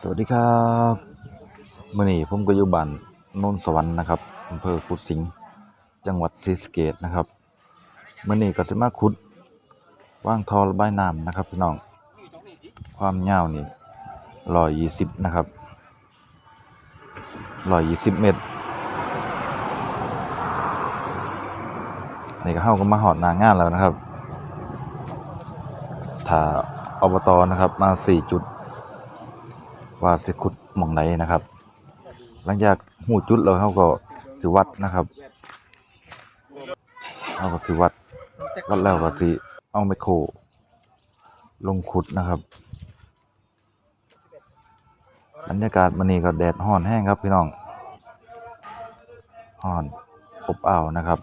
สวัสดีครับเมื่อนี้ผมก็อยู่บ้านโนนสวรรค์นะครับอำเภอกุดสิงห์จังหวัดศรีสะเกษนะครับเมื่อนี้ก็สิมาขุดว่างทอระบายน้ำนะครับพี่น้องความยาวนี่ร้อยยี่สิบนะครับร้อยยี่สิบเมตรนี่ก็เข้าก็มาหอดนางานแล้วนะครับถ้าอบตนะครับมาสี่จุด ว่าสิขุดหม่องไหนนะครับ หลังจากหูจุดแล้วเขาก็สิวัดนะครับเขาก็สิวัดวัดแล้วก็สิเอาไมโครลงขุดนะครับบรรยากาศมันนี้ก็แดดห้อนแห้งครับพี่น้องห้อนอบอ้าวนะครับ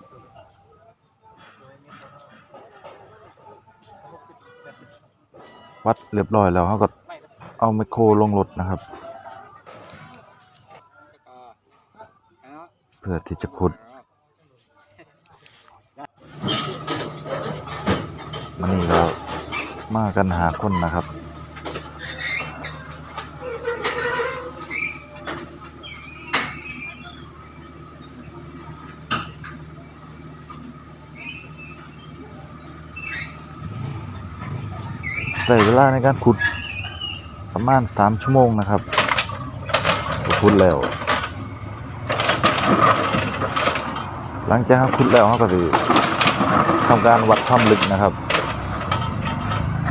วัดเรียบร้อยแล้วเขาก็ เอาไมโครลงรถนะครับ เพื่อที่จะขุดมันนี่ก็มากันหาคนนะครับใช้เวลาในการขุด ประมาณสามชั่วโมงนะครับขุดแล้ว หลังจากขุดแล้วเขาก็จะทำการวัดความลึกนะครับ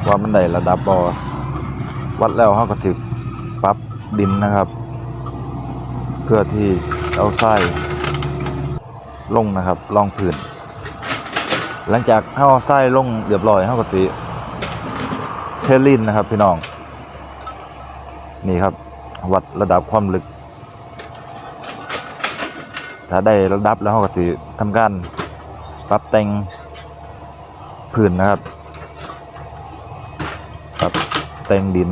ว่ามันได้ระดับบอวัดแล้วเขาก็จะปรับดินนะครับ เพื่อที่เอาทรายลงนะครับรองพื้นหลังจากเขาเอาทรายลงเรียบร้อยเขาก็จะเทลินนะครับพี่น้อง นี่ครับ วัดระดับความลึก ถ้าได้ระดับแล้วเขาก็จะทำการปรับแต่งพื้นนะครับปรับแต่งดิน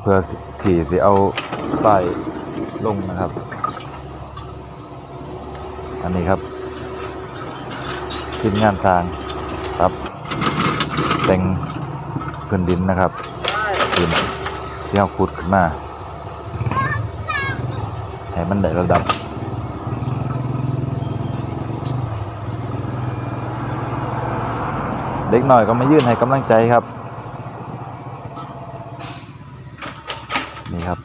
เพื่อที่จะเอาใส่ลงนะครับ อันนี้ครับทีมงานสร้างปรับ แต่งพื้นดินนะครับ พื้นที่เราขุดขึ้นมาให้มันได้ระดับเด็กหน่อยก็มายื่นให้กำลังใจครับ นี่ครับ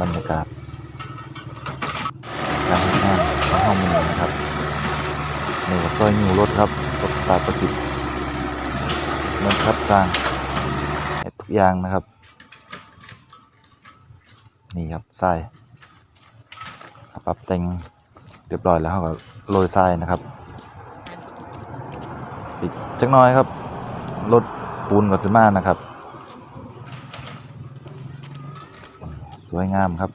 บรรยากาศการทำงานของห้องมือนะครับนี่ก็ซอยนิวรถครับรถตาประกิดเงินคัดสร้าง ย่างนะครับ นี่ครับทรายปรับแต่งเรียบร้อยแล้วเขาก็โรยทรายนะครับอีกจักน้อยครับรถปูนกับซิมานะครับ สวยงามครับ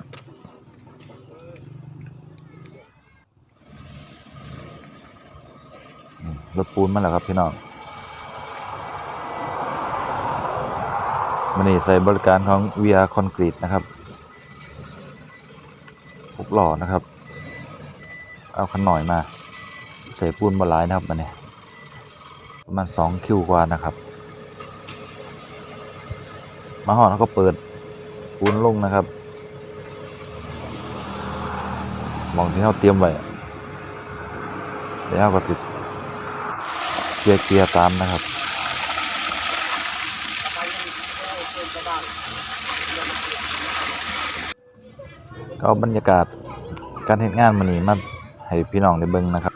รถปูนมาแล้วครับพี่น้อง มันนี่ใส่บริการของ VR Concrete นะครับหกหล่อนะครับ เอาขันหน่อยมา ใส่ปูนบาลายนะครับมันเนี่ยประมาณสองคิวกว่านะครับ มาห่อดเขาก็เปิดปูนลงนะครับ มองที่เขาเตรียมไว้เดี๋ยวเขาก็ติดเกียร์เกียร์ตามนะครับ เอาบรรยากาศการเห็นงานมันนี้มาให้พี่น้องได้เบิ่งนะครับ